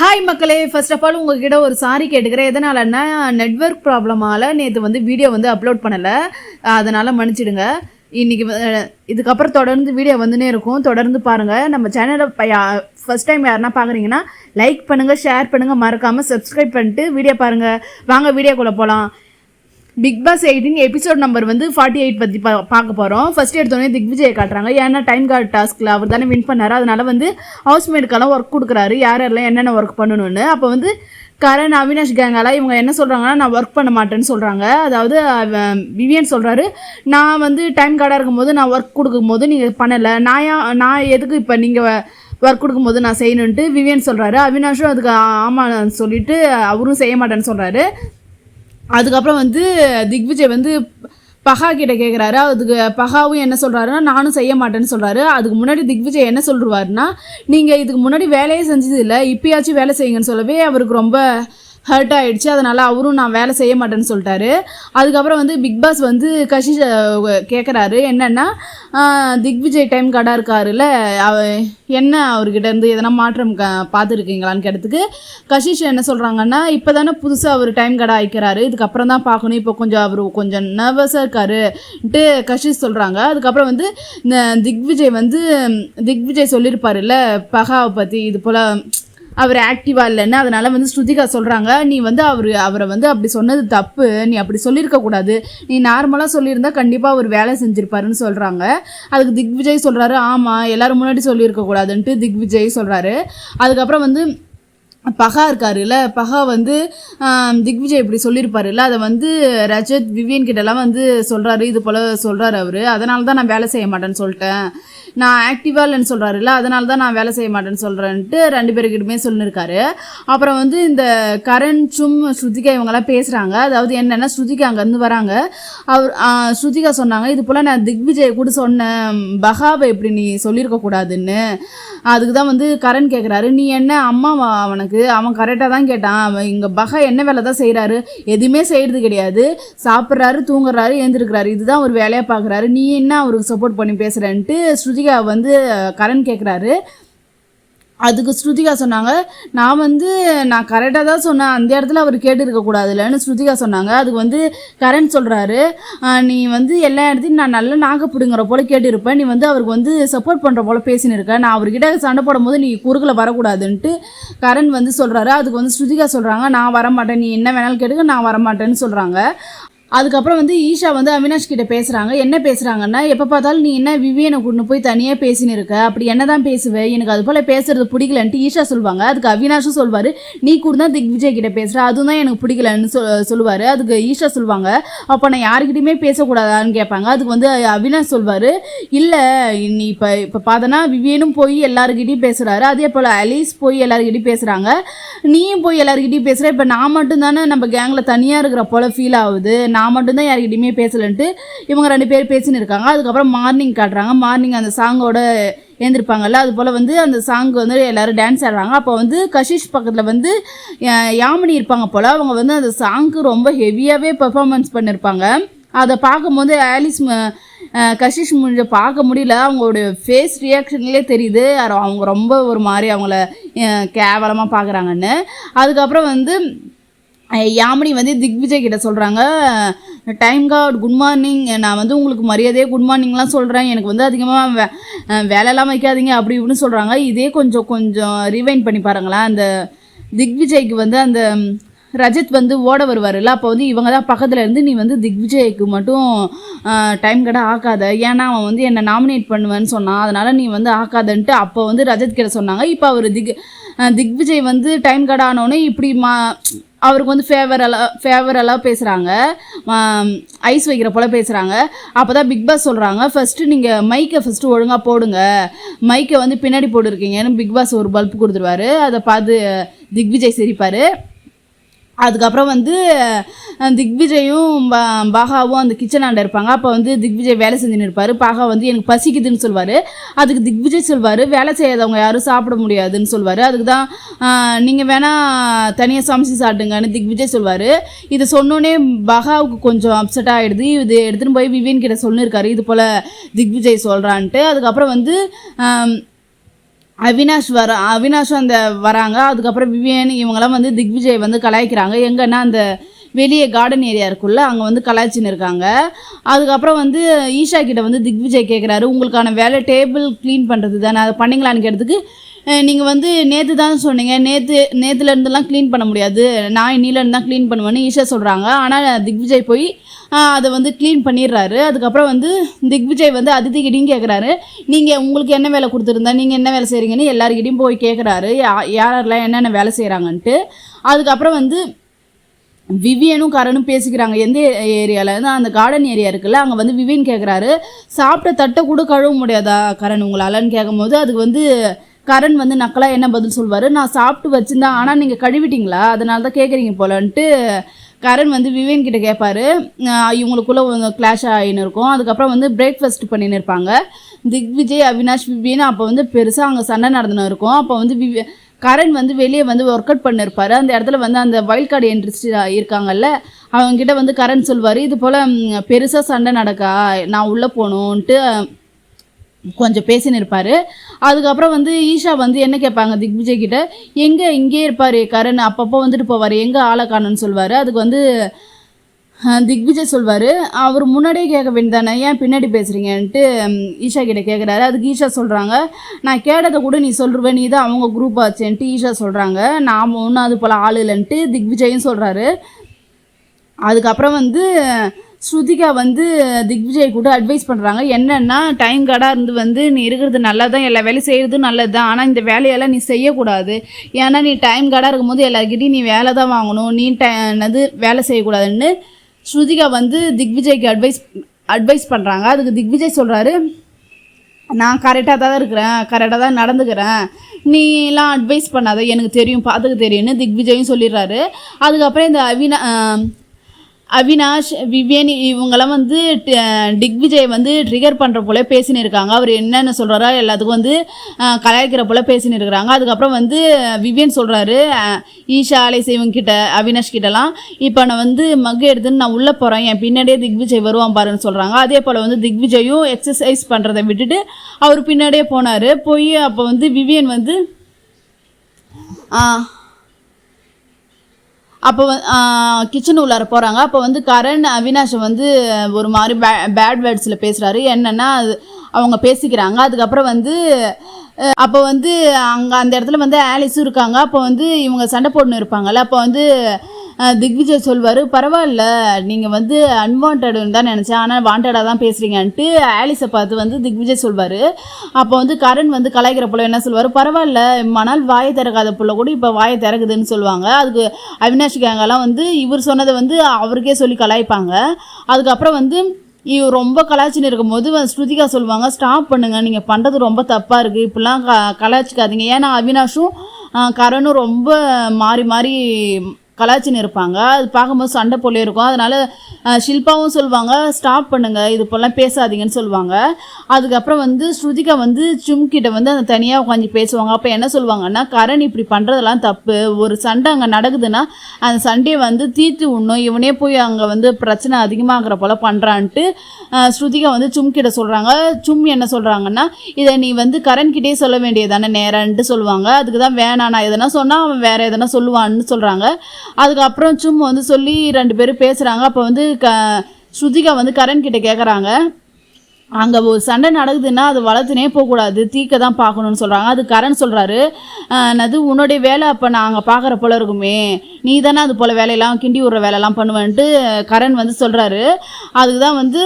Hi மக்களே. First of all உங்ககிட்ட ஒரு சாரி கேட்டுக்கிறேன். எதனாலன்னா நெட்வொர்க் ப்ராப்ளமால் நேற்று வந்து வீடியோ வந்து அப்லோட் பண்ணலை. அதனால் மன்னிச்சிடுங்க. இன்றைக்கி இதுக்கப்புறம் தொடர்ந்து வீடியோ வந்துனே இருக்கும். தொடர்ந்து பாருங்கள் நம்ம சேனலை ஃபஸ்ட் டைம் யாருன்னா பார்க்குறீங்கன்னா லைக் பண்ணுங்கள் ஷேர் பண்ணுங்கள் மறக்காமல் சப்ஸ்கிரைப் பண்ணிட்டு வீடியோ பாருங்கள் வாங்க வீடியோக்குள்ளே போகலாம் பிக் பாஸ் எயிட்டின் எபிசோட் நம்பர் வந்து ஃபார்ட்டி எயிட் பற்றி பா பார்க்க போகிறோம் ஃபர்ஸ்ட் எடுத்தோடனே திக்விஜயை காட்டுறாங்க. ஏன்னா டைம் கார்டு டாஸ்கில் அவர் தானே வின் பண்ணார். அதனால வந்து ஹவுஸ்மேட்டுக்கெல்லாம் ஒர்க் கொடுக்குறாரு. யார் யாரெல்லாம் என்னென்ன ஒர்க் பண்ணணும்னு. அப்போ வந்து கரண் அவினாஷ் கேங்கெல்லாம் இவங்க என்ன சொல்கிறாங்கன்னா நான் ஒர்க் பண்ண மாட்டேன்னு சொல்கிறாங்க அதாவது விவியன் சொல்கிறாரு நான் வந்து டைம் கார்டாக இருக்கும்போது நான் ஒர்க் கொடுக்கும்போது நீங்கள் பண்ணலை. நான் ஏன் நான் எதுக்கு இப்போ நீங்கள் ஒர்க் கொடுக்கும்போது நான் செய்யணுன்ட்டு விவியன் சொல்கிறாரு அவினாஷும் அதுக்கு ஆமாம் சொல்லிட்டு அவரும் செய்ய மாட்டேன்னு சொல்கிறாரு அதுக்கப்புறம் வந்து திக்விஜய் வந்து பகா கிட்ட கேட்குறாரு அதுக்கு பகாவும் என்ன சொல்கிறாருன்னா நானும் செய்ய மாட்டேன்னு சொல்கிறாரு அதுக்கு முன்னாடி திக்விஜய் என்ன சொல்லுவாருன்னா நீங்கள் இதுக்கு முன்னாடி வேலையே செஞ்சது இல்லை இப்பயாச்சும் வேலை செய்யுங்கன்னு சொல்லவே அவருக்கு ரொம்ப ஹர்ட் ஆயிடுச்சு. அதனால் அவரும் நான் வேலை செய்ய மாட்டேன்னு சொல்லிட்டாரு. அதுக்கப்புறம் வந்து பிக் பாஸ் வந்து கஷி கேட்குறாரு என்னென்னா திக்விஜய் டைம் கார்டாக இருக்காருல்ல அவ என்ன அவர்கிட்ட இருந்து எதனா மாற்றம் க பார்த்துருக்கீங்களான்னு கேட்டதுக்கு கஷிஷ் என்ன சொல்கிறாங்கன்னா இப்போ தானே புதுசாக அவர் டைம் கடை ஆயிக்கிறாரு இதுக்கப்புறம் தான் பார்க்கணும். இப்போ கொஞ்சம் அவர் கொஞ்சம் நர்வஸாக இருக்காருன்ட்டு கஷிஷ் சொல்கிறாங்க அதுக்கப்புறம் வந்து இந்த திக்விஜய் வந்து திக்விஜய் சொல்லியிருப்பாருல்ல பகாவை பற்றி இது போல் அவர் ஆக்டிவா இல்லைன்னு அதனால் வந்து ஸ்ருதிகா சொல்கிறாங்க நீ வந்து அவர் அவரை வந்து அப்படி சொன்னது தப்பு. நீ அப்படி சொல்லியிருக்க கூடாது. நீ நார்மலாக சொல்லியிருந்தா கண்டிப்பாக அவர் வேலை செஞ்சுருப்பாருன்னு சொல்கிறாங்க அதுக்கு திக்விஜய் சொல்கிறாரு ஆமாம் எல்லாரும் முன்னாடி சொல்லியிருக்க கூடாதுன்ட்டு திக்விஜய் சொல்றாரு. அதுக்கப்புறம் வந்து பகா இருக்காருல்ல பகா வந்து திக்விஜய் இப்படி சொல்லியிருப்பாருல்ல அதை வந்து ரஜத் விவியன் கிட்டலாம் வந்து சொல்கிறாரு இது போல் சொல்கிறாரு அவர். அதனால தான் நான் வேலை செய்ய மாட்டேன்னு சொல்லிட்டேன். நான் ஆக்டிவாக இல்லைன்னு சொல்கிறாருல்ல அதனால தான் நான் வேலை செய்ய மாட்டேன்னு சொல்கிறேன்ட்டு ரெண்டு பேருக்கிட்டுமே சொல்லியிருக்காரு அப்புறம் வந்து இந்த கரண் சும் ஸ்ருதிகா இவங்கெல்லாம் பேசுகிறாங்க அதாவது என்னென்னா ஸ்ருதிகா அங்கேருந்து வராங்க. அவர் ஸ்ருதிகா சொன்னாங்க இது போல் நான் திக்விஜய் கூட சொன்னேன் பகாவை இப்படி நீ சொல்லியிருக்கக்கூடாதுன்னு. அதுக்கு தான் வந்து கரண் கேட்குறாரு நீ என்ன அம்மாவா அவனுக்கு அவன் கரெக்டாக தான் கேட்டான். அவன் இங்கே பக என்ன வேலை தான் செய்கிறாரு எதுவுமே செய்கிறது கிடையாது. சாப்பிட்றாரு தூங்குறாரு எழுந்திருக்கிறாரு. இதுதான் ஒரு வேலையாக பார்க்குறாரு. நீ என்ன அவருக்கு சப்போர்ட் பண்ணி பேசுகிறேன்ட்டு ஸ்ருதிகா வந்து கரண் கேட்குறாரு அதுக்கு ஸ்ருதிகா சொன்னாங்க. நான் வந்து நான் கரெக்டாக தான் சொன்னேன். அந்த இடத்துல அவர் கேட்டு இல்லைன்னு ஸ்ருதிகா சொன்னாங்க. அதுக்கு வந்து கரண் சொல்கிறாரு நீ வந்து எல்லா இடத்தையும் நான் நல்ல நாகப்பிடுங்கிற போல் கேட்டிருப்பேன். நீ வந்து அவருக்கு வந்து சப்போர்ட் பண்ணுற போல் பேசின்னு இருக்க நான் அவர்கிட்ட சண்டை போடும்போது நீ குறுக்கில் வரக்கூடாதுன்ட்டு கரண் வந்து சொல்கிறாரு அதுக்கு வந்து ஸ்ருதிகா சொல்கிறாங்க நான் வரமாட்டேன். நீ என்ன வேணாலும் கேட்டுக்க நான் வரமாட்டேன்னு சொல்கிறாங்க அதுக்கப்புறம் வந்து ஈஷா வந்து அவினாஷ் கிட்ட பேசுகிறாங்க என்ன பேசுகிறாங்கன்னா எப்போ பார்த்தாலும் நீ என்ன விவியனை கொண்டு போய் தனியாக பேசின்னு இருக்க அப்படி என்ன தான் பேசுவேன் எனக்கு அது போல் பேசுறது பிடிக்கலன்ட்டு ஈஷா சொல்லுவாங்க அதுக்கு அவினாஷும் சொல்வார் நீ கூட தான் திக் விஜய் கிட்ட பேசுகிற அதுவும் தான் எனக்கு பிடிக்கலன்னு சொல் சொல்லுவார். அதுக்கு ஈஷா சொல்லுவாங்க அப்போ நான் யாருக்கிட்டையுமே பேசக்கூடாதான்னு கேட்பாங்க. அதுக்கு வந்து அவினாஷ் சொல்வார் இல்லை நீ இப்போ இப்போ பார்த்தனா விவியனும் போய் எல்லாருக்கிட்டையும் பேசுகிறாரு அதே போல் அலீஸ் போய் எல்லாருக்கிட்டையும் பேசுகிறாங்க நீயும் போய் எல்லாருக்கிட்டையும் பேசுகிற இப்போ நான் மட்டும் தானே நம்ம கேங்கில் தனியாக இருக்கிற போல் ஃபீல் ஆகுது. நான் நான் மட்டும்தான் யார்கிட்டையுமே பேசலன்ட்டு இவங்க ரெண்டு பேர் பேசின்னு இருக்காங்க. அதுக்கப்புறம் மார்னிங் காட்டுறாங்க. மார்னிங் அந்த சாங்கோட எழுந்திருப்பாங்கல்ல அது போல் வந்து அந்த சாங் வந்து எல்லோரும் டான்ஸ் ஆடுறாங்க. அப்போ வந்து கஷிஷ் பக்கத்தில் வந்து யாமினி இருப்பாங்க போல் அவங்க வந்து அந்த சாங்க்கு ரொம்ப ஹெவியாகவே பெர்ஃபார்மன்ஸ் பண்ணியிருப்பாங்க அதை பார்க்கும்போது ஆலிஸ் கஷிஷ் முடிஞ்ச பார்க்க முடியல. அவங்களோட ஃபேஸ் ரியாக்ஷன்லேயே தெரியுது. அவங்க ரொம்ப ஒரு மாதிரி அவங்கள கேவலமாக பார்க்குறாங்கன்னு. அதுக்கப்புறம் வந்து யாமினி வந்து திக்விஜய் கிட்ட சொல்கிறாங்க டைம் கார்டு குட் மார்னிங் நான் வந்து உங்களுக்கு மரியாதையே குட் மார்னிங்லாம் சொல்கிறேன் எனக்கு வந்து அதிகமாக வே வேலையெல்லாம் வைக்காதீங்க அப்படி இப்படின்னு சொல்கிறாங்க இதே கொஞ்சம் கொஞ்சம் ரிவைண்ட் பண்ணி பாருங்களேன். அந்த திக்விஜய்க்கு வந்து அந்த ரஜித் வந்து ஓட வருவார்ல அப்போ வந்து இவங்க தான் பக்கத்தில் இருந்து நீ வந்து திக்விஜய்க்கு மட்டும் டைம் கடை ஆக்காத. ஏன்னா அவன் வந்து என்னை நாமினேட் பண்ணுவேன்னு சொன்னான். அதனால் நீ வந்து ஆக்காதன்ட்டு அப்போ வந்து ரஜித் கிட்ட சொன்னாங்க. இப்போ அவர் திக் திக்விஜய் வந்து டைம் கடை ஆனோடனே இப்படி மா அவருக்கு வந்து ஃபேவரலாக ஃபேவரலாக பேசுகிறாங்க ஐஸ் வைக்கிற போல் பேசுகிறாங்க அப்போ தான் பிக் பாஸ் சொல்கிறாங்க ஃபஸ்ட்டு நீங்கள் மைக்கை ஃபஸ்ட்டு ஒழுங்காக போடுங்க. மைக்கை வந்து பின்னாடி போட்டுருக்கீங்கன்னு பிக் பாஸ் ஒரு பல்ப் கொடுத்துருவாரு. அதை பார்த்து திக்விஜய் சிரிப்பார். அதுக்கப்புறம் வந்து திக்விஜயும் பாகாவும் அந்த கிச்சனாண்ட இருப்பாங்க. அப்போ வந்து திக்விஜய் வேலை செஞ்சுன்னு இருப்பார். பாகா வந்து எனக்கு பசிக்குதுன்னு சொல்வார். அதுக்கு திக்விஜய் சொல்வார் வேலை செய்யாதவங்க யாரும் சாப்பிட முடியாதுன்னு சொல்வார். அதுக்கு தான் நீங்கள் வேணால் தனியாக சமைச்சு சாப்பிடுங்கன்னு திக்விஜய் சொல்வார். இதை சொன்னோன்னே பகாவுக்கு கொஞ்சம் அப்செட் ஆகிடுது இது எடுத்துகிட்டு போய் விவியன் கிட்ட சொல்லியிருக்காரு இது போல் திக்விஜய் சொல்கிறான்ட்டு அதுக்கப்புறம் வந்து அவினாஷ் வர அவினாஷும் அந்த வராங்க. அதுக்கப்புறம் விவியன் இவங்கெல்லாம் வந்து திக்விஜய் வந்து கலாய்க்கிறாங்க. எங்கன்னா அந்த வெளியே கார்டன் ஏரியா இருக்குல்ல அங்கே வந்து கலாய்ச்சின்னு இருக்காங்க. அதுக்கப்புறம் வந்து ஈஷா கிட்ட வந்து திக்விஜய் கேட்குறாரு உங்களுக்கான வேலை டேபிள் க்ளீன் பண்ணுறது தானே அதை பண்ணிங்களான்னு கேட்டதுக்கு நீங்கள் வந்து நேற்று தான் சொன்னீங்க நேற்று நேற்றுலேருந்துலாம் க்ளீன் பண்ண முடியாது நான் இன்னிலேருந்து தான் க்ளீன் பண்ணுவேன்னு ஈஷா சொல்கிறாங்க ஆனால் திக்விஜய் போய் அதை வந்து க்ளீன் பண்ணிடுறாரு. அதுக்கப்புறம் வந்து திக்விஜய் வந்து அதிதிகிட்டையும் கேட்குறாரு நீங்கள் உங்களுக்கு என்ன வேலை கொடுத்துருந்தா நீங்கள் என்ன வேலை செய்கிறீங்கன்னு எல்லாருக்கிட்டையும் போய் கேட்குறாரு யா- யாரெல்லாம் என்னென்ன வேலை செய்கிறாங்கன்ட்டு அதுக்கப்புறம் வந்து விவியனும் கரனும் பேசிக்கிறாங்க. எந்த ஏரியாவில் இருந்து அந்த கார்டன் ஏரியா இருக்குல்ல அங்கே வந்து விவியன் கேட்குறாரு சாப்பிட்ட தட்டை கூட கழுவ முடியாதா கரண் உங்களாலன்னு கேட்கும்போது அதுக்கு வந்து கரண் வந்து நக்கலாக என்ன பதில் சொல்வார்? நான் சாப்பிட்டு வச்சிருந்தேன் ஆனால் நீங்கள் கழுவிட்டீங்களா? அதனால தான் கேட்குறீங்க போலன்ட்டு கரண் வந்து விவேன் கிட்ட கேட்பாரு இவங்களுக்குள்ளே இவங்களுக்குள்ள கிளாஷ் ஆகின்னு இருக்கும். அதுக்கப்புறம் வந்து பிரேக்ஃபாஸ்ட் பண்ணின்னு இருப்பாங்க. திக்விஜய் அவினாஷ் விவியன் அப்போ வந்து பெருசாக அங்கே சண்டை நடந்துன்னு இருக்கும். அப்போ வந்து விவே கரண் வந்து வெளியே வந்து ஒர்க் அவுட் பண்ணிருப்பாரு. அந்த இடத்துல வந்து அந்த வைல்ட் கார்டு என்ட்ரிஸ்ட் இருக்காங்கல்ல அவங்ககிட்ட வந்து கரண் சொல்வார் இது போல் பெருசாக சண்டை நடக்கா? நான் உள்ளே போகணுன்ட்டு கொஞ்சம் பேசின்னு இருப்பார் அதுக்கப்புறம் வந்து ஈஷா வந்து என்ன கேட்பாங்க திக்விஜய் கிட்ட? எங்கே இங்கே இருப்பார் கரண் அப்பப்போ வந்துட்டு போவார் எங்கே ஆளை காணுன்னு சொல்வார். அதுக்கு வந்து திக்விஜய் சொல்வார் அவர் முன்னாடியே கேட்க வேண்டியதானே? ஏன் பின்னாடி பேசுகிறீங்கன்ட்டு ஈஷா கிட்ட கேட்குறாரு அதுக்கு ஈஷா சொல்கிறாங்க நான் கேட்டதை கூட நீ சொல்லுவேன் நீ தான் அவங்க குரூப் ஆச்சுன்ட்டு ஈஷா சொல்கிறாங்க நாம் ஒன்றும் அது போல் ஆள் இல்லைன்ட்டு திக்விஜயும் சொல்கிறாரு அதுக்கப்புறம் வந்து ஸ்ருதிகா வந்து திக்விஜய் கூட அட்வைஸ் பண்ணுறாங்க என்னென்னா டைம் கார்டாக இருந்து வந்து நீ இருக்கிறது நல்லது தான் எல்லா வேலையும் செய்கிறது நல்லது தான் ஆனால் இந்த வேலையெல்லாம் நீ செய்யக்கூடாது. ஏன்னா நீ டைம் கார்டாக இருக்கும்போது எல்லாருக்கிட்டையும் நீ வேலை தான் வாங்கணும். நீ டை என்னது வேலை செய்யக்கூடாதுன்னு ஸ்ருதிகா வந்து திக்விஜய்க்கு அட்வைஸ் அட்வைஸ் பண்ணுறாங்க அதுக்கு திக்விஜய் சொல்கிறாரு நான் கரெக்டாக தான் இருக்கிறேன் கரெக்டாக தான் நடந்துக்கிறேன். நீலாம் அட்வைஸ் பண்ணாத எனக்கு தெரியும் பார்த்துக்க தெரியும்னு திக்விஜயும் சொல்லிடுறாரு. அதுக்கப்புறம் இந்த அவினா அவினாஷ் விவேன் இவங்கெல்லாம் வந்து டிக்விஜய் வந்து ட்ரிகர் பண்ணுற போல பேசின்னு இருக்காங்க அவர் என்னென்ன சொல்கிறாரோ எல்லாத்துக்கும் வந்து கலாய்க்கிற போல பேசின்னு இருக்கிறாங்க அதுக்கப்புறம் வந்து விவியன் சொல்கிறாரு ஈஷா ஆலை இவங்க கிட்ட அவினாஷ் கிட்டலாம். இப்போ நான் வந்து மக்கு எடுத்துன்னு நான் உள்ளே போகிறேன் என் பின்னாடியே திக்விஜய் வருவான் பாருன்னு சொல்கிறாங்க அதே போல் வந்து திக்விஜயும் எக்ஸசைஸ் பண்ணுறதை விட்டுட்டு அவர் பின்னாடியே போனார். போய் அப்போ வந்து விவியன் வந்து ஆ அப்போ கிச்சன் உள்ளார போகிறாங்க அப்போ வந்து கரண் அவினாஷை வந்து ஒரு மாதிரி பே பேட் வேர்ட்ஸில் பேசுகிறாரு என்னென்னா அது அவங்க பேசிக்கிறாங்க. அதுக்கப்புறம் வந்து அப்போ வந்து அங்கே அந்த இடத்துல வந்து ஆலிஸும் இருக்காங்க. அப்போ வந்து இவங்க சண்டை போடணும் இருப்பாங்கல்ல. அப்போ வந்து திக்விஜய் சொல்வார் பரவாயில்ல நீங்கள் வந்து அன்வான்டடுன்னு தான் நினச்சேன். ஆனால் வாண்டடாக தான் பேசுகிறீங்கன்ட்டு ஆலிஸை பார்த்து வந்து திக்விஜய் சொல்வார். அப்போ வந்து கரண் வந்து கலாய்க்கிற பிள்ளை என்ன சொல்வார்? பரவாயில்ல மணால் வாயை திறக்காத புள்ள கூட இப்போ வாயை திறக்குதுன்னு சொல்லுவாங்க. அதுக்கு அவினாஷ் கேங்கெல்லாம் வந்து இவர் சொன்னதை வந்து அவருக்கே சொல்லி கலாய்ப்பாங்க. அதுக்கப்புறம் வந்து இவர் ரொம்ப கலாய்ச்சின்னு இருக்கும்போது போது ஸ்ருதிகா சொல்லுவாங்க ஸ்டாப் பண்ணுங்க நீங்கள் பண்ணுறது ரொம்ப தப்பாக இருக்குது இப்படிலாம் க கலாய்ச்சிக்காதீங்க. ஏன்னா அவினாஷும் கரனும் கரணும் ரொம்ப மாறி மாறி கலாச்சின்னு இருப்பாங்க. அது பார்க்கும்போது சண்டை போல இருக்கும். அதனால் ஷில்பாவும் சொல்லுவாங்க ஸ்டாப் பண்ணுங்க. இது போலாம் பேசாதீங்கன்னு சொல்லுவாங்க. அதுக்கப்புறம் வந்து ஸ்ருதிகா வந்து சும்கிட்ட வந்து அந்த தனியாக உட்காந்து பேசுவாங்க. அப்போ என்ன சொல்லுவாங்கன்னா கரண் இப்படி பண்ணுறதெல்லாம் தப்பு. ஒரு சண்டை அங்கே நடக்குதுன்னா அந்த சண்டையை வந்து தீர்த்து உண்ணும் இவனே போய் அங்கே வந்து பிரச்சனை அதிகமாகிற போல பண்ணுறான்ட்டு ஸ்ருதிகா வந்து சும்கிட்ட சொல்கிறாங்க சும் என்ன சொல்கிறாங்கன்னா இதை நீ வந்து கரண்கிட்டே சொல்ல வேண்டியதானே நேரன்ட்டு சொல்லுவாங்க. அதுக்கு தான் வேணாம். நான் எதனா சொன்னால் அவன் வேறு எதனா சொல்லுவான்னு சொல்கிறாங்க அதுக்கப்புறம் சும்மா வந்து சொல்லி ரெண்டு பேரும் பேசுகிறாங்க அப்போ வந்து க ஸ்ருதிகா வந்து கரண் கிட்ட கேட்குறாங்க அங்கே ஒரு சண்டை நடக்குதுன்னா அது வளர்த்துனே போகக்கூடாது. தீக்க தான் பார்க்கணும்னு சொல்கிறாங்க அது கரண் சொல்கிறாரு அது உன்னுடைய வேலை அப்போ நான் அங்கே பார்க்குற போல இருக்குமே. நீ தானே அது போல் வேலையெல்லாம் கிண்டி விடுற வேலையெல்லாம் பண்ணுவேன்ட்டு கரண் வந்து சொல்கிறாரு அதுக்கு தான் வந்து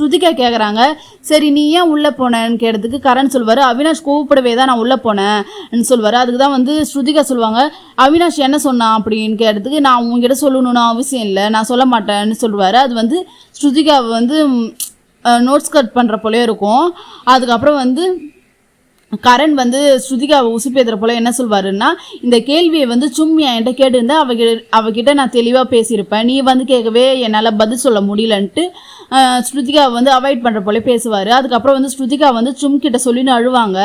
ஸ்ருதிகா கேட்குறாங்க சரி நீ ஏன் உள்ளே போனேன்னு கேட்டதுக்கு கரண் சொல்வார் அவினாஷ் கூப்பிடவே தான் நான் உள்ளே போனேன்னு சொல்வார். அதுக்கு தான் வந்து ஸ்ருதிகா சொல்லுவாங்க அவினாஷ் என்ன சொன்னான் அப்படின்னு கேட்டதுக்கு நான் உங்ககிட்ட சொல்லணும்னு அவசியம் இல்லை நான் சொல்ல மாட்டேன்னு சொல்லுவார் அது வந்து ஸ்ருதிகா வந்து நோட்ஸ் கட் பண்ணுற போலே இருக்கும். அதுக்கப்புறம் வந்து கரண் வந்து ஸ்ருதிகாவை உசுப்பேத்துற போல என்ன சொல்வாருன்னா இந்த கேள்வியை வந்து சும்மி என்கிட்ட கேட்டிருந்தா அவகிட்ட அவகிட்ட நான் தெளிவாக பேசியிருப்பேன். நீ வந்து கேட்கவே என்னால் பதில் சொல்ல முடியலன்ட்டு ஸ்ருதிகா வந்து அவாய்ட் பண்ணுற போல பேசுவார். அதுக்கப்புறம் வந்து ஸ்ருதிகா வந்து சும் கிட்ட சொல்லின்னு அழுவாங்க.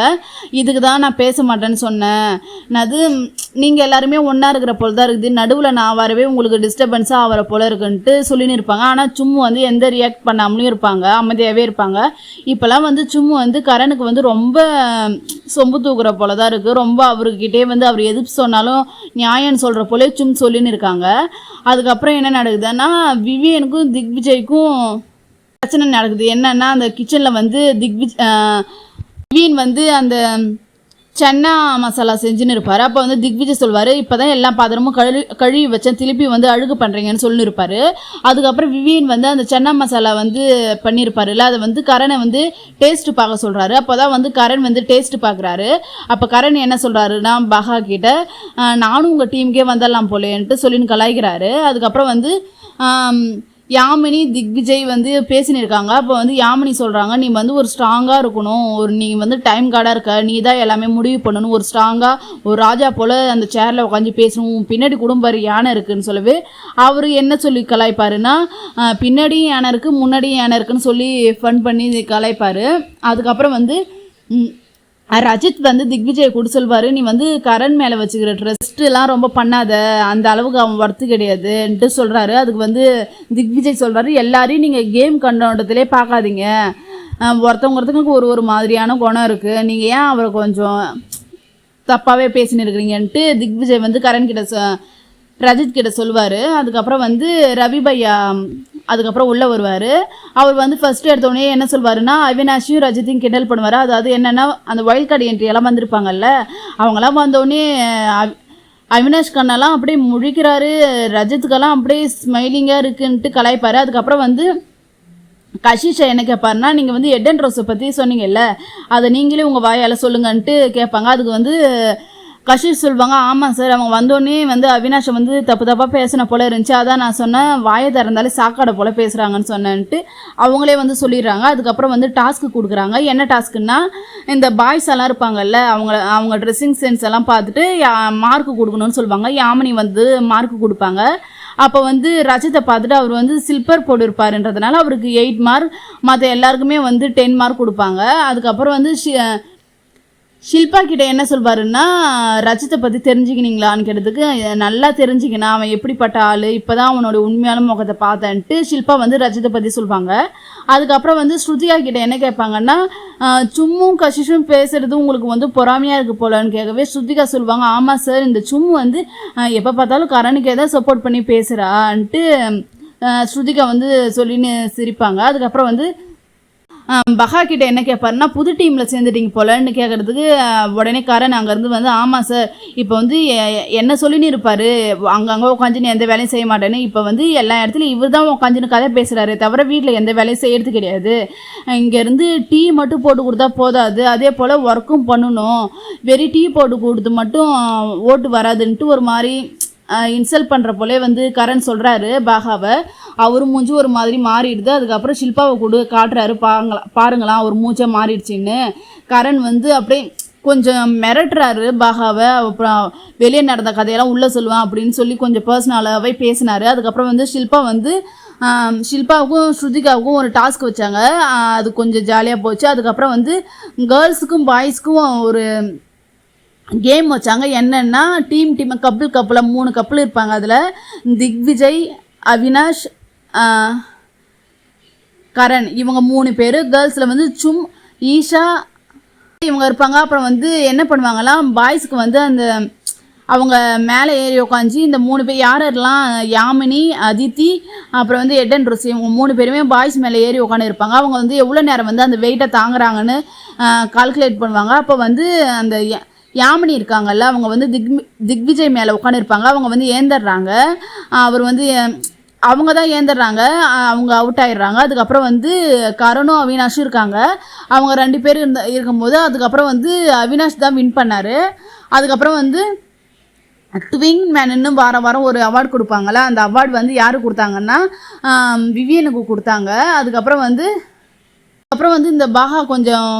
இதுக்கு தான் நான் பேச மாட்டேன்னு சொன்னேன். அது நீங்கள் எல்லாருமே ஒன்றா இருக்கிற போல தான் இருக்குது. நடுவில் நான் வரவே உங்களுக்கு டிஸ்டர்பன்ஸாக ஆகிற போல இருக்குன்ட்டு சொல்லின்னு இருப்பாங்க. ஆனால் சும்மு வந்து எந்த ரியாக்ட் பண்ணாமலும் இருப்பாங்க. அமைதியாகவே இருப்பாங்க. இப்போல்லாம் வந்து சும்மு வந்து கரனுக்கு வந்து ரொம்ப சொம்பு தூக்குற போல தான் இருக்குது ரொம்ப அவர்கிட்டே வந்து அவர் எதிர்ப்பு சொன்னாலும் நியாயம்னு சொல்கிற போலே சும் சொல்லின்னு இருக்காங்க. அதுக்கப்புறம் என்ன நடக்குதுன்னா விவியனுக்கும் திக்விஜய்க்கும் பிரச்சனை நடக்குது. என்னன்னா அந்த கிச்சனில் வந்து திக்விஜ் விவியன் வந்து அந்த சன்னா மசாலா செஞ்சுன்னு இருப்பார். அப்போ வந்து திக்விஜய் சொல்வார் இப்போ தான் எல்லா பாத்திரமும் கழு கழுவி வச்சேன் திருப்பி வந்து அழுகு பண்ணுறீங்கன்னு சொல்லி இருப்பார். அதுக்கப்புறம் விவியன் வந்து அந்த சன்னா மசாலா வந்து பண்ணியிருப்பாருல்ல அதை வந்து கரனை வந்து டேஸ்ட் பார்க்க சொல்கிறாரு அப்போ தான் வந்து கரண் வந்து டேஸ்ட் பார்க்குறாரு. அப்போ கரண் என்ன சொல்கிறாருன்னா பஹா கிட்ட நானும் உங்கள் டீமுக்கே வந்துடலாம் போலேன்ட்டு சொல்லின்னு கலாய்க்கிறாரு. அதுக்கப்புறம் வந்து யாமினி திக்விஜய் வந்து பேசின்னு இருக்காங்க அப்போ வந்து யாமினி சொல்கிறாங்க நீ வந்து ஒரு ஸ்ட்ராங்காக இருக்கணும். ஒரு நீ வந்து டைம் கார்டாக இருக்க. நீ தான் எல்லாமே முடிவு பண்ணணும். ஒரு ஸ்ட்ராங்காக ஒரு ராஜா போல் அந்த சேரில் உட்காந்து பேசணும். பின்னாடி குடும்ப யானை இருக்குன்னு சொல்லவே அவர் என்ன சொல்லி கலாய்ப்பாருன்னா பின்னாடியும் யானை இருக்குது முன்னாடியும் யானை இருக்குன்னு சொல்லி ஃபன் பண்ணி கலாய்ப்பார். அதுக்கப்புறம் வந்து ரஜித் வந்து திக்விஜய் கூட சொல்வாரு. நீ வந்து கரண் மேலே வச்சுக்கிற ட்ரெஸ்ட்லாம் ரொம்ப பண்ணாத. அந்த அளவுக்கு அவன் ஒர்த்து கிடையாதுன்ட்டு சொல்கிறாரு அதுக்கு வந்து திக்விஜய் சொல்றாரு எல்லாரையும் நீங்கள் கேம் கண்டோட்டத்திலே பார்க்காதீங்க. ஒருத்தவங்க ஒருத்தவங்களுக்கு ஒரு ஒரு மாதிரியான குணம் இருக்குது நீங்கள் ஏன் அவரை கொஞ்சம் தப்பாகவே பேசின்னு இருக்கிறீங்கன்ட்டு திக்விஜய் வந்து கரண் கிட்ட ரஜித் கிட்ட சொல்லுவார் அதுக்கப்புறம் வந்து ரவி பையா அதுக்கப்புறம் உள்ளே வருவார். அவர் வந்து ஃபஸ்ட்டு எடுத்தோடனே என்ன சொல்வாருன்னா அவினாஷையும் ரஜித்தையும் கிண்டல் பண்ணுவார்? அதாவது என்னென்னா அந்த வைல்ட் கார்டு என்ட்ரி எல்லாம் வந்திருப்பாங்கல்ல அவங்களாம் வந்தோடனே அவினாஷ் கண்ணெல்லாம் அப்படியே முழிக்கிறாரு. ரஜித்துக்கெல்லாம் அப்படியே ஸ்மைலிங்காக இருக்குன்ட்டு கலாய்ப்பார். அதுக்கப்புறம் வந்து கஷிஷா என்ன கேட்பாருன்னா நீங்கள் வந்து எட் அண்ட் ரோஸை பற்றி சொன்னீங்கல்ல அதை நீங்களே உங்கள் வாயால் சொல்லுங்கன்ட்டு கேட்பாங்க அதுக்கு வந்து கஷிஷ் சொல்லுவாங்க ஆமாம் சார் அவங்க வந்தோடனே வந்து அவினாஷை வந்து தப்பு தப்பாக பேசின போல இருந்துச்சு. அதான் நான் சொன்னேன் வாயை திறந்தாலே சாக்காடை போல் பேசுகிறாங்கன்னு சொன்னேன்ட்டு அவங்களே வந்து சொல்லிடுறாங்க. அதுக்கப்புறம் வந்து டாஸ்க்கு கொடுக்குறாங்க. என்ன டாஸ்க்குன்னா இந்த பாய்ஸ் எல்லாம் இருப்பாங்கல்ல அவங்க அவங்க ட்ரெஸ்ஸிங் சென்ஸ் எல்லாம் பார்த்துட்டு மார்க் கொடுக்கணும்னு சொல்லுவாங்க யாமினி வந்து மார்க் கொடுப்பாங்க. அப்போ வந்து ரஜத்தை பார்த்துட்டு அவர் வந்து சில்பர் போட்டிருப்பாருன்றதுனால அவருக்கு எயிட் மார்க் மற்ற எல்லாருக்குமே வந்து டென் மார்க் கொடுப்பாங்க. அதுக்கப்புறம் வந்து ஷி- ஷில்பா கிட்ட என்ன சொல்வாருன்னா ரஜத்தை பற்றி தெரிஞ்சுக்கினீங்களான்னு கேட்டதுக்கு நல்லா தெரிஞ்சுக்கினா அவன் எப்படிப்பட்ட ஆள்? இப்போ தான் அவனோட உண்மையான முகத்தை பார்த்தேன்ட்டு ஷில்பா வந்து ரஜத்தை பற்றி சொல்லுவாங்க அதுக்கப்புறம் வந்து ஸ்ருதியா கிட்ட என்ன கேட்பாங்கன்னா சும்மும் கஷிஷும் பேசுறது உங்களுக்கு வந்து பொறாமையாக இருக்கு போலன்னு கேட்கவே ஸ்ருதிகா சொல்லுவாங்க ஆமாம் சார் இந்த சும்மு வந்து எப்போ பார்த்தாலும் கரனுக்கே தான் சப்போர்ட் பண்ணி பேசுகிறான்ட்டு ஸ்ருதிகா வந்து சொல்லின்னு சிரிப்பாங்க. அதுக்கப்புறம் வந்து பஹா கிட்ட என்ன கேட்பாருன்னா புது டீமில் சேர்ந்துட்டீங்க போலன்னு கேட்குறதுக்கு உடனே காரன் அங்கேருந்து வந்து ஆமாம் சார் இப்போ வந்து எ- என்ன சொல்லின்னு இருப்பார். அங்கங்கே உட்காந்துன்னு எந்த வேலையும் செய்ய மாட்டேன்னு. இப்போ வந்து எல்லா இடத்துலையும் இவர் தான் உட்காந்துன்னு கதை பேசுகிறாரு தவிர வீட்டில் எந்த வேலையும் செய்யறது கிடையாது. இங்கேருந்து டீ மட்டும் போட்டு கொடுத்தா போதாது. அதே போல் ஒர்க்கும் பண்ணணும். வெறும் டீ போட்டு கொடுத்து மட்டும் ஓட்டு வராதுன்ட்டு ஒரு மாதிரி இன்சல்ட் பண்ணுற போலே வந்து கரண் சொல்கிறாரு பாகாவை. அவர் மூஞ்சி ஒரு மாதிரி மாறிடுது. அதுக்கப்புறம் ஷில்பாவை கொடு காட்டுறாரு. பாங்களா பாருங்களாம் அவர் மூஞ்சை மாறிடுச்சின்னு. கரண் வந்து அப்படியே கொஞ்சம் மிரட்டுறாரு பாகாவை. அப்புறம் வெளியே நடந்த கதையெல்லாம் உள்ளே சொல்லுவேன் அப்படின்னு சொல்லி கொஞ்சம் பர்சனலாகவே பேசினாரு. அதுக்கப்புறம் வந்து ஷில்பா வந்து ஷில்பாவுக்கும் ஸ்ருதிகாவுக்கும் ஒரு டாஸ்க் வச்சாங்க. அது கொஞ்சம் ஜாலியாக போச்சு. அதுக்கப்புறம் வந்து கேர்ள்ஸுக்கும் பாய்ஸ்க்கும் ஒரு கேம் வச்சாங்க. என்னென்னா டீம் டீம் கப்புள் கப்புளாக மூணு கப்புள் இருப்பாங்க அதில். திக்விஜய் அவினாஷ் கரண். இவங்க மூணு பேர். கேர்ள்ஸில் வந்து சும் ஈஷா இவங்க இருப்பாங்க. அப்புறம் வந்து என்ன பண்ணுவாங்கலாம் பாய்ஸுக்கு வந்து அந்த அவங்க மேலே ஏறி உட்காந்து இந்த மூணு பேர் யார் யாரெல்லாம் யாமினி அதித்தி அப்புறம் வந்து எட்டன் ருசி இவங்க மூணு பேருமே பாய்ஸ் மேலே ஏறி உட்காந்து இருப்பாங்க. அவங்க வந்து எவ்வளோ நேரம் வந்து அந்த வெயிட்டை தாங்குறாங்கன்னு கால்குலேட் பண்ணுவாங்க. அப்போ வந்து அந்த யாமினி இருக்காங்கல்ல அவங்க வந்து திக் திக்விஜய் மேலே உட்காந்துருப்பாங்க அவங்க வந்து ஏந்தர்றாங்க. அவர் வந்து அவங்க தான் ஏந்துடுறாங்க அவங்க அவுட் ஆயிடுறாங்க. அதுக்கப்புறம் வந்து கரணும் அவினாஷும் இருக்காங்க. அவங்க ரெண்டு பேர் இருந்த இருக்கும்போது அதுக்கப்புறம் வந்து அவினாஷ் தான் வின் பண்ணார். அதுக்கப்புறம் வந்து ட்விங் மேனுன்னு வாரம் வாரம் ஒரு அவார்டு கொடுப்பாங்கல்ல அந்த அவார்டு வந்து யாருக்கு கொடுத்தாங்கன்னா விவியனுக்கு கொடுத்தாங்க. அதுக்கப்புறம் வந்து அப்புறம் வந்து இந்த பாகா கொஞ்சம்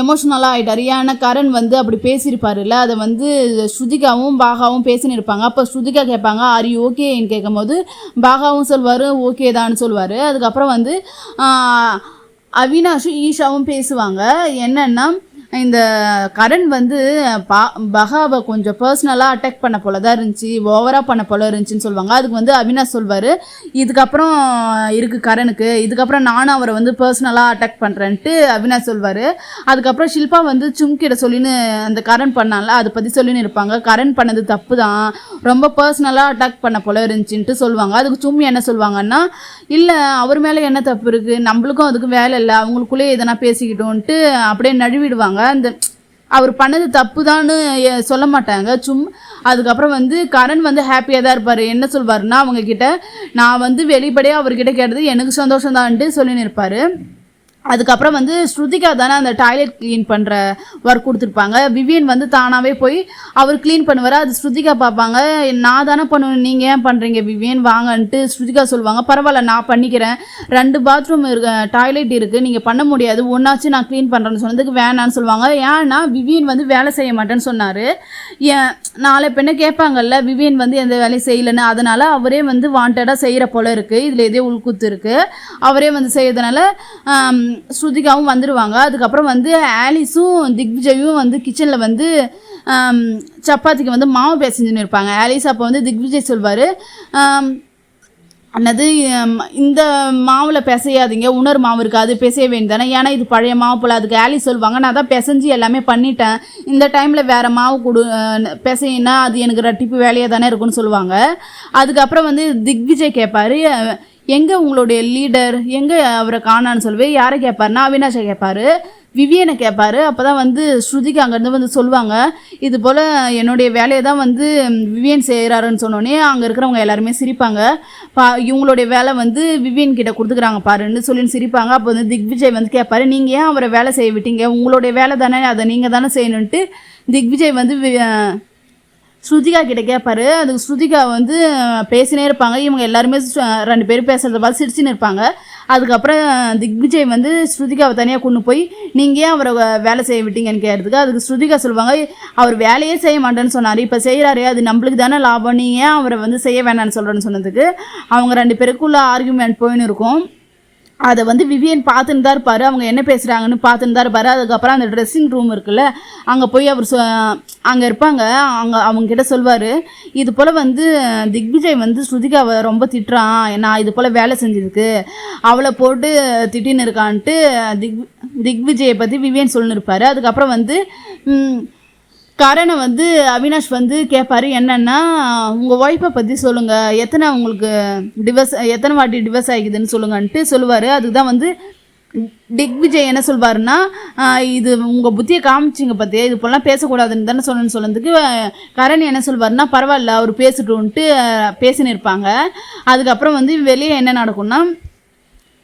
எமோஷ்னலாக ஆகிட்டார் ஏன்னா கரண் வந்து அப்படி பேசியிருப்பாருல்ல. அதை வந்து ஸ்ருதிகாவும் பாகாவும் பேசின்னு இருப்பாங்க அப்போ ஸ்ருதிகா கேட்பாங்க ஆர் யூ ஓகேன்னு கேட்கும்போது பாகாவும் சொல்வார் ஓகே தான்னு சொல்லுவார் அதுக்கப்புறம் வந்து அவினாஷும் ஈஷாவும் பேசுவாங்க. என்னென்னா இந்த கரண் வந்து பா பகாவை கொஞ்சம் பர்சனலாக அட்டாக் பண்ண போல தான் இருந்துச்சு ஓவராக பண்ண போல இருந்துச்சுன்னு சொல்லுவாங்க. அதுக்கு வந்து அவினாஷ் சொல்வார் இதுக்கப்புறம் இருக்குது கரனுக்கு இதுக்கப்புறம் நானும் அவரை வந்து பர்சனலாக அட்டாக் பண்ணுறேன்ட்டு அவினாஷ் சொல்வார். அதுக்கப்புறம் ஷில்பா வந்து சும்கிட்ட சொல்லின்னு அந்த கரண் பண்ணால அதை பற்றி சொல்லின்னு இருப்பாங்க. கரண் பண்ணது தப்பு தான் ரொம்ப பர்சனலாக அட்டாக் பண்ண போல இருந்துச்சுன்ட்டு சொல்லுவாங்க. அதுக்கு சும்மி என்ன சொல்லுவாங்கன்னா இல்லை அவர் மேலே என்ன தப்பு இருக்குது நம்மளுக்கும் அதுக்கு வேலை இல்லை அவங்களுக்குள்ளேயே எதனா பேசிக்கிட்டோன்ட்டு அப்படியே நழுவிடுவாங்க. அந்த அவர் பண்ணது தப்பு தான்னு சொல்ல மாட்டாங்க. சும்மா அதுக்கப்புறம் வந்து கரண் வந்து ஹாப்பியாக தான் இருப்பார். என்ன சொல்வாருன்னா அவங்கக்கிட்ட நான் வந்து வெளிப்படையாக அவர்கிட்ட கேட்டது எனக்கு சந்தோஷம் தான்ட்டு சொல்லின்னு இருப்பார். அதுக்கப்புறம் வந்து ஸ்ருதிகா தானே அந்த டாய்லெட் க்ளீன் பண்ணுற ஒர்க் கொடுத்துருப்பாங்க. விவியன் வந்து தானாகவே போய் அவர் க்ளீன் பண்ணுவார். அது ஸ்ருதிகா பார்ப்பாங்க. நான் தானே பண்ணுவேன். நீங்கள் ஏன் பண்ணுறீங்க விவியன் வாங்கன்ட்டு ஸ்ருதிகா சொல்லுவாங்க. பரவாயில்ல நான் பண்ணிக்கிறேன். ரெண்டு பாத்ரூம் இருக்க டாய்லெட் இருக்குது நீங்கள் பண்ண முடியாது. ஒன்றாச்சும் நான் க்ளீன் பண்ணுறேன்னு சொன்னதுக்கு வேணான்னு சொல்லுவாங்க. ஏன்னா விவியன் வந்து வேலை செய்ய மாட்டேன்னு சொன்னார். ஏன் நாளை பெண்ணை கேட்பாங்கல்ல விவியன் வந்து எந்த வேலையும் செய்யலைன்னு. அதனால் அவரே வந்து வாண்டடாக செய்கிற போல இருக்குது இதில் எதே உள்குத்து இருக்குது அவரே வந்து செய்யறதுனால ஸ்ருதிகாவும் வந்துடுவாங்க அதுக்கப்புறம் வந்து ஆலிஸும் திக்விஜயும் வந்து கிச்சனில் வந்து சப்பாத்திக்கு வந்து மாவு பேசஞ்சுன்னு இருப்பாங்க. ஆலிஸ் அப்போ வந்து திக்விஜய் சொல்வார் அன்னது இந்த மாவில் பிசையாதீங்க உணர் மாவு இருக்காது பிசைய வேண்டியதானே ஏன்னா இது பழைய மாவு போல் அதுக்கு ஆலி சொல்லுவாங்க நான் தான் பிசைஞ்சு எல்லாமே பண்ணிட்டேன். இந்த டைமில் வேறு மாவு கொடு பிசையினா அது எனக்கு ரெட்டிப்பு வேலையாக தானே இருக்கும்னு சொல்லுவாங்க. அதுக்கப்புறம் வந்து திக்விஜய் கேட்பாரு எங்கே உங்களுடைய லீடர் எங்கே அவரை காணான்னு சொல்லுவே யாரை கேட்பாருன்னா அவினாஷை கேட்பாரு விவியனை கேட்பாரு அப்போ தான் வந்து ஸ்ருதிக்கு அங்கேருந்து வந்து சொல்லுவாங்க இது போல் என்னுடைய வேலையை தான் வந்து விவியன் செய்கிறாருன்னு சொன்னோடனே அங்கே இருக்கிறவங்க எல்லாருமே சிரிப்பாங்க. பா இவங்களுடைய வேலை வந்து விவியன் கிட்ட கொடுத்துக்குறாங்க பாருன்னு சொல்லி சிரிப்பாங்க. அப்போ வந்து திக்விஜய் வந்து கேட்பாரு நீங்கள் ஏன் அவரை வேலை செய்ய விட்டீங்க? உங்களுடைய வேலை தானே அதை நீங்கள் தானே செய்யணுன்ட்டு திக்விஜய் வந்து வி- ஸ்ருதிகா கிட்ட கேட்பாரு அதுக்கு ஸ்ருதிகா வந்து பேசினே இருப்பாங்க. இவங்க எல்லாருமே ரெண்டு பேரும் பேசுறத பார்த்து சிரிச்சுன்னு இருப்பாங்க. அதுக்கப்புறம் திக்விஜய் வந்து ஸ்ருதிகாவை தனியாக கொண்டு போய் நீங்கள் ஏன் அவரை வேலை செய்ய விட்டீங்கன்னு கேட்டதுக்கு? அதுக்கு ஸ்ருதிகா சொல்லுவாங்க அவர் வேலையே செய்ய மாட்டேன்னு சொன்னார். இப்போ செய்கிறாரு அது நம்மளுக்கு தானே லாபம். நீ ஏன் அவரை வந்து செய்ய வேணாம்னு சொல்கிறேன்னு சொன்னதுக்கு அவங்க ரெண்டு பேருக்குள்ள ஆர்குமெண்ட் போயின்னு இருக்கும். அதை வந்து விவியன் பார்த்துன்னு தான் இருப்பார். அவங்க என்ன பேசுகிறாங்கன்னு பார்த்துன்னு தான் இருப்பார். அதுக்கப்புறம் அந்த ட்ரெஸ்ஸிங் ரூம் இருக்குல்ல அங்கே போய் அவர் சொ அங்கே இருப்பாங்க. அங்கே அவங்கக்கிட்ட சொல்வார் இது போல் வந்து திக்விஜய் வந்து ஸ்ருதிகாவை ரொம்ப திட்டுறான். நான் இது போல் வேலை செஞ்சதுக்கு அவளை போட்டு திட்டின்னு இருக்கான்ட்டு திக் திக்விஜயை பற்றி விவியன் சொல்லின்னு இருப்பார். அதுக்கப்புறம் வந்து கரணை வந்து அவினாஷ் வந்து கேட்பாரு என்னன்னா உங்கள் ஒய்ஃபை பற்றி சொல்லுங்கள் எத்தனை உங்களுக்கு டிவர்ஸ் எத்தனை வாட்டி டிவர்ஸ் ஆகிக்குதுன்னு சொல்லுங்கன்ட்டு சொல்லுவார். அதுக்கு தான் வந்து திக்விஜய் என்ன சொல்வாருன்னா இது உங்கள் புத்தியை காமிச்சிங்க பார்த்தியா இது போலாம் பேசக்கூடாதுன்னு தானே சொல்லணும்னு சொன்னதுக்கு கரண் என்ன சொல்வாருன்னா பரவாயில்ல அவர் பேசிட்டுன்ட்டு பேசினிருப்பாங்க. பேசின்னு இருப்பாங்க அதுக்கப்புறம் வந்து வெளியே என்ன நடக்கும்னா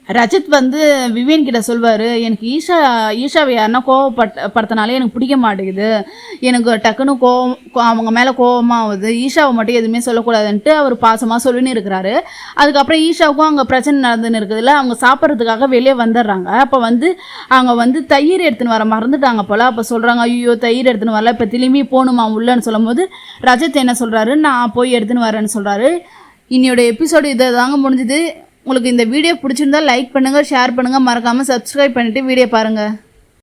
ரஜித் வந்து விவேன் கிட்ட சொல்வார் எனக்கு ஈஷா ஈஷாவை யாருன்னா கோவப்பட்ட படுத்தனாலே எனக்கு பிடிக்க மாட்டேங்குது. எனக்கு டக்குன்னு கோவம் கோ- அவங்க மேலே கோவமாகுது ஈஷாவை மட்டும் எதுவுமே சொல்லக்கூடாதுன்ட்டு அவர் பாசமாக சொல்லின்னு இருக்கிறாரு. அதுக்கப்புறம் ஈஷாவுக்கும் அங்கே பிரச்சனை நடந்துன்னு இருக்குதுல்ல அவங்க சாப்பிட்றதுக்காக வெளியே வந்துடுறாங்க. அப்போ வந்து அவங்க வந்து தயிர் எடுத்துன்னு வர மறந்துட்டாங்க போல். அப்போ சொல்கிறாங்க ஐயோ தயிர் எடுத்துன்னு வரல இப்போ திரும்பி போகணுமா உள்ளன்னு சொல்லும்போது ரஜித் என்ன சொல்கிறாரு நான் போய் எடுத்துன்னு வரேன்னு சொல்கிறாரு இன்னையோட எபிசோடு இதை தாங்க முடிஞ்சுது. உங்களுக்கு இந்த வீடியோ பிடிச்சிருந்தா லைக் பண்ணுங்கள் ஷேர் பண்ணுங்கள் மறக்காமல் சப்ஸ்கிரைப் பண்ணிவிட்டு வீடியோ பாருங்கள்